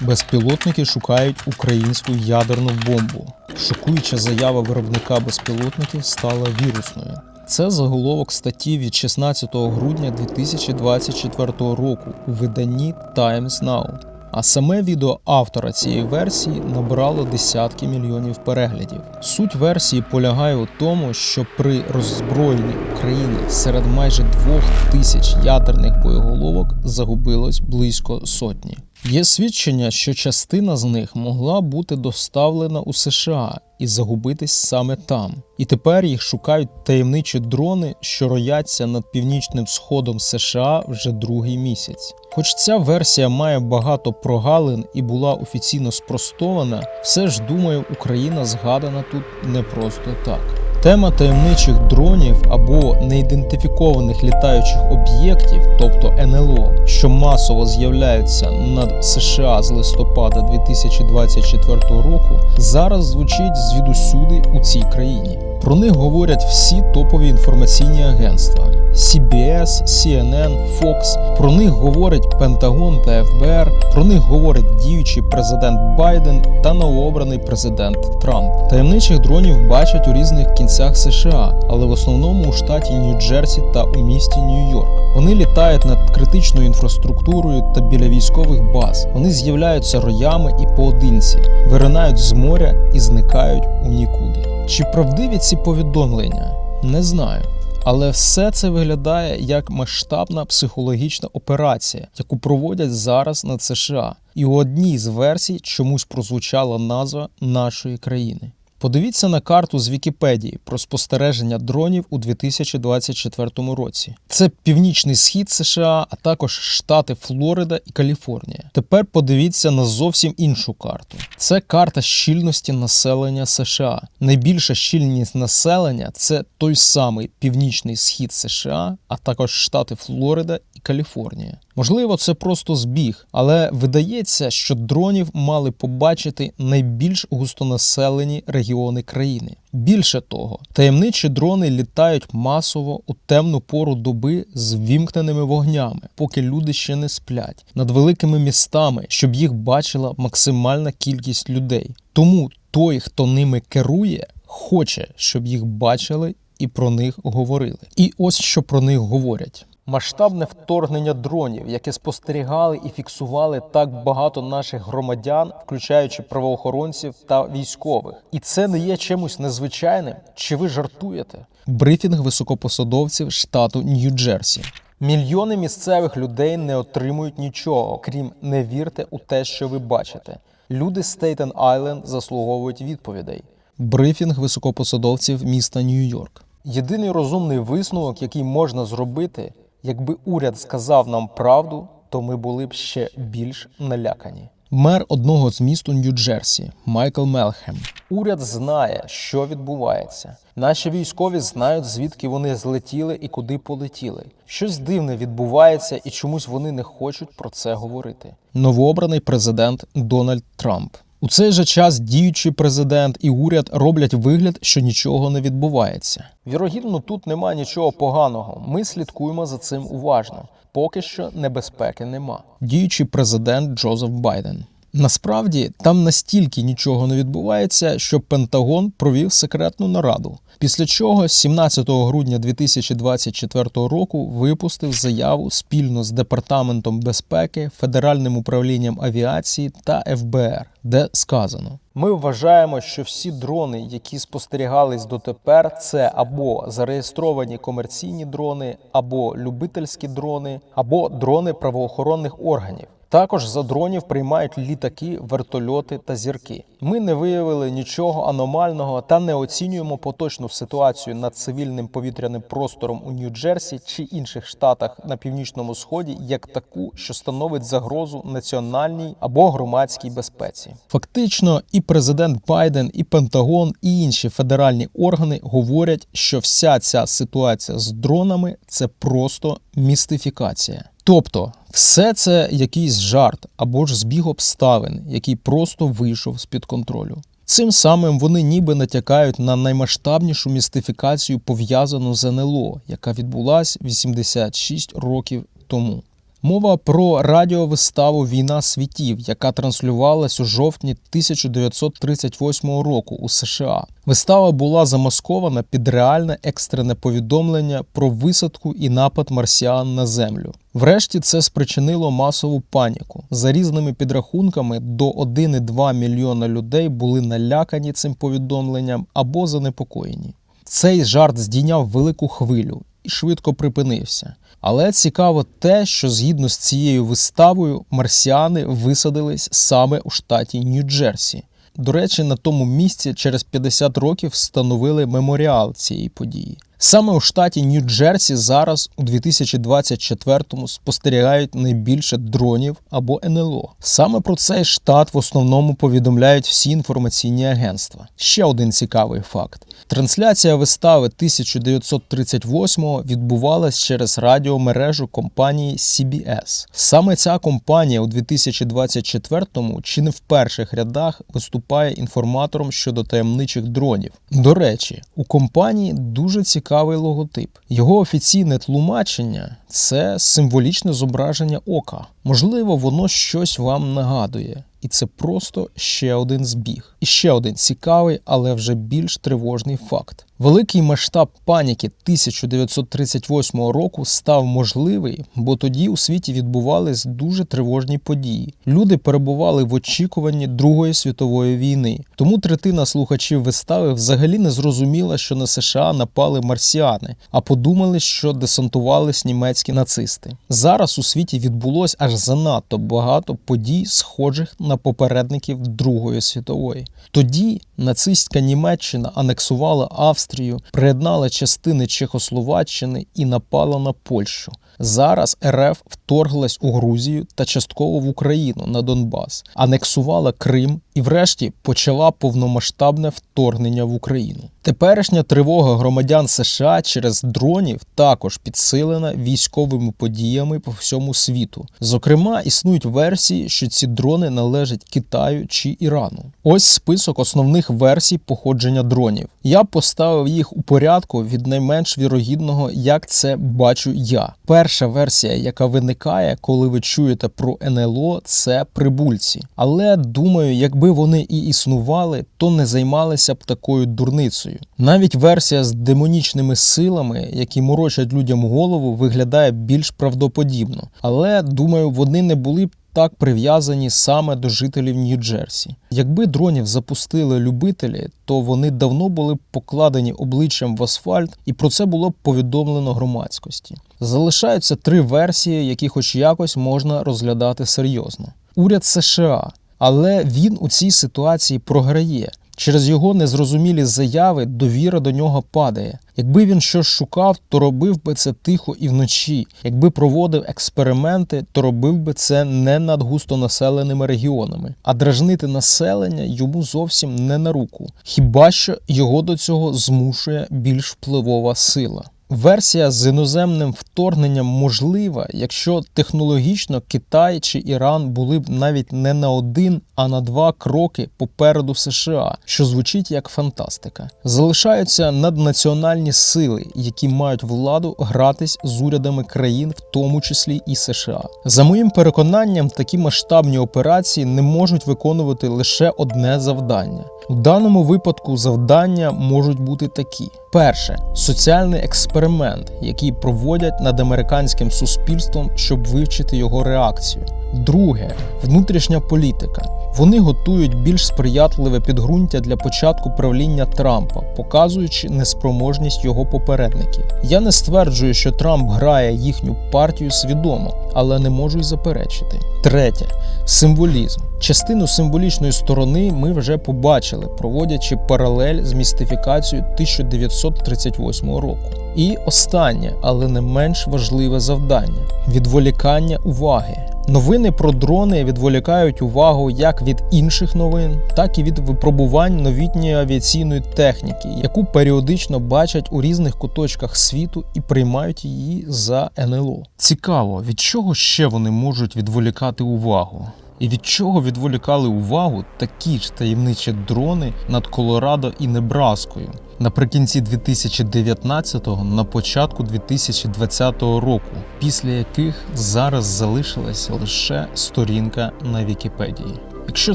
Безпілотники шукають українську ядерну бомбу. Шокуюча заява виробника безпілотників стала вірусною. Це заголовок статті від 16 грудня 2024 року у виданні Times Now. А саме відео автора цієї версії набрало десятки мільйонів переглядів. Суть версії полягає у тому, що при роззброєнні України серед майже двох тисяч ядерних боєголовок загубилось близько сотні. Є свідчення, що частина з них могла бути доставлена у США і загубитись саме там. І тепер їх шукають таємничі дрони, що рояться над північним сходом США вже другий місяць. Хоч ця версія має багато прогалин і була офіційно спростована, все ж думаю, Україна згадана тут не просто так. Тема таємничих дронів або неідентифікованих літаючих об'єктів, тобто НЛО, що масово з'являються над США з листопада 2024 року, зараз звучить звідусюди у цій країні. Про них говорять всі топові інформаційні агентства: CBS, CNN, Fox. Про них говорить Пентагон та ФБР. Про них говорить діючий президент Байден та новообраний президент Трамп. Таємничих дронів бачать у різних кінцях США, але в основному у штаті Нью-Джерсі та у місті Нью-Йорк. Вони літають над критичною інфраструктурою та біля військових баз. Вони з'являються роями і поодинці, виринають з моря і зникають у нікуди. Чи правдиві ці повідомлення? Не знаю. Але все це виглядає як масштабна психологічна операція, яку проводять зараз над США. І у одній з версій чомусь прозвучала назва нашої країни. Подивіться на карту з Вікіпедії про спостереження дронів у 2024 році. Це північний схід США, а також штати Флорида і Каліфорнія. Тепер подивіться на зовсім іншу карту. Це карта щільності населення США. Найбільша щільність населення це той самий північний схід США, а також штати Флорида і Каліфорнія. Можливо, це просто збіг, але видається, що дронів мали побачити найбільш густонаселені регіони країни. Більше того, таємничі дрони літають масово у темну пору доби з вімкненими вогнями, поки люди ще не сплять, над великими містами, щоб їх бачила максимальна кількість людей. Тому той, хто ними керує, хоче, щоб їх бачили і про них говорили. І ось що про них говорять. Масштабне вторгнення дронів, яке спостерігали і фіксували так багато наших громадян, включаючи правоохоронців та військових, і це не є чимось незвичайним. Чи ви жартуєте? Брифінг високопосадовців штату Нью-Джерсі. Мільйони місцевих людей не отримують нічого, крім не вірте у те, що ви бачите. Люди Стейтен Айленд заслуговують відповідей. Брифінг високопосадовців міста Нью-Йорк. Єдиний розумний висновок, який можна зробити, якби уряд сказав нам правду, то ми були б ще більш налякані. Мер одного з міст у Нью-Джерсі Майкл Мелхем. Уряд знає, що відбувається. Наші військові знають, звідки вони злетіли і куди полетіли. Щось дивне відбувається, і чомусь вони не хочуть про це говорити. Новообраний президент Дональд Трамп. У цей же час діючий президент і уряд роблять вигляд, що нічого не відбувається. Вірогідно, тут нема нічого поганого. Ми слідкуємо за цим уважно. Поки що небезпеки нема. Діючий президент Джозеф Байден. Насправді там настільки нічого не відбувається, що Пентагон провів секретну нараду. Після чого 17 грудня 2024 року випустив заяву спільно з департаментом безпеки, федеральним управлінням авіації та ФБР, де сказано: ми вважаємо, що всі дрони, які спостерігались дотепер, це або зареєстровані комерційні дрони, або любительські дрони, або дрони правоохоронних органів. Також за дронів приймають літаки, вертольоти та зірки. Ми не виявили нічого аномального та не оцінюємо поточну ситуацію над цивільним повітряним простором у Нью-Джерсі чи інших штатах на північному сході як таку, що становить загрозу національній або громадській безпеці. Фактично, і президент Байден, і Пентагон, і інші федеральні органи говорять, що вся ця ситуація з дронами це просто містифікація. Тобто, все це якийсь жарт або ж збіг обставин, який просто вийшов з-під контролю. Цим самим вони ніби натякають на наймасштабнішу містифікацію, пов'язану з НЛО, яка відбулась 86 років тому. Мова про радіовиставу Війна світів, яка транслювалась у жовтні 1938 року у США. Вистава була замаскована під реальне екстрене повідомлення про висадку і напад марсіан на землю. Врешті це спричинило масову паніку. За різними підрахунками, до 1,2 мільйона людей були налякані цим повідомленням або занепокоєні. Цей жарт здійняв велику хвилю і швидко припинився. Але цікаво те, що згідно з цією виставою марсіани висадились саме у штаті Нью-Джерсі. До речі, на тому місці через 50 років встановили меморіал цієї події. Саме у штаті Нью-Джерсі зараз у 2024-му спостерігають найбільше дронів або НЛО. Саме про цей штат в основному повідомляють всі інформаційні агентства. Ще один цікавий факт: трансляція вистави 1938-го відбувалась через радіомережу компанії CBS. Саме ця компанія у 2024-му чи не в перших рядах виступає інформатором щодо таємничих дронів. До речі, у компанії дуже цікавий логотип. Його офіційне тлумачення це символічне зображення ока. Можливо, воно щось вам нагадує. І це просто ще один збіг. І ще один цікавий, але вже більш тривожний факт. Великий масштаб паніки 1938 року став можливий, бо тоді у світі відбувались дуже тривожні події. Люди перебували в очікуванні Другої світової війни. Тому третина слухачів вистави взагалі не зрозуміла, що на США напали марсіани, а подумали, що десантувались німецькі нацисти. Зараз у світі відбулось аж занадто багато подій, схожих на попередників Другої світової. Тоді нацистська Німеччина анексувала Австрію, приєднала частини Чехословаччини і напала на Польщу. Зараз РФ вторглась у Грузію та частково в Україну на Донбас, анексувала Крим і, врешті, почала повномасштабне вторгнення в Україну. Теперішня тривога громадян США через дронів також підсилена військовими подіями по всьому світу. Зокрема, існують версії, що ці дрони належать Китаю чи Ірану. Ось список основних версій походження дронів. Я поставив їх у порядку від найменш вірогідного, як це бачу я. Перша версія, яка виникає, коли ви чуєте про НЛО, це прибульці. Але думаю, якби вони і існували, то не займалися б такою дурницею. Навіть версія з демонічними силами, які морочать людям голову, виглядає більш правдоподібно. Але думаю, вони не були б. Так прив'язані саме до жителів Нью-Джерсі. Якби дронів запустили любителі, то вони давно були б покладені обличчям в асфальт, і про це було б повідомлено громадськості. Залишаються три версії, які, хоч якось, можна розглядати серйозно. Уряд США, але він у цій ситуації програє. Через його незрозумілі заяви довіра до нього падає. Якби він щось шукав, то робив би це тихо і вночі. Якби проводив експерименти, то робив би це не над густонаселеними регіонами. А дражнити населення йому зовсім не на руку. Хіба що його до цього змушує більш впливова сила. Версія з іноземним вторгненням можлива, якщо технологічно Китай чи Іран були б навіть не на один, а на два кроки попереду США, що звучить як фантастика. Залишаються наднаціональні сили, які мають владу гратись з урядами країн, в тому числі і США. За моїм переконанням, такі масштабні операції не можуть виконувати лише одне завдання. У даному випадку завдання можуть бути такі: перше соціальний експеримент, який проводять над американським суспільством, щоб вивчити його реакцію. Друге внутрішня політика. Вони готують більш сприятливе підґрунтя для початку правління Трампа, показуючи неспроможність його попередників. Я не стверджую, що Трамп грає їхню партію свідомо, але не можу й заперечити. Третє символізм. Частину символічної сторони ми вже побачили, проводячи паралель з містифікацією 1938 року. І останнє, але не менш важливе завдання відволікання уваги. Новини про дрони відволікають увагу як від інших новин, так і від випробувань новітньої авіаційної техніки, яку періодично бачать у різних куточках світу і приймають її за НЛО. Цікаво, від чого ще вони можуть відволікати увагу? І від чого відволікали увагу такі ж таємничі дрони над Колорадо і Небраскою наприкінці 2019-го, на початку 2020 року, після яких зараз залишилася лише сторінка на Вікіпедії. Якщо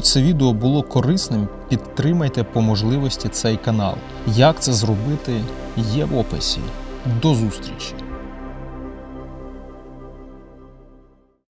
це відео було корисним, підтримайте по можливості цей канал. Як це зробити, є в описі. До зустрічі!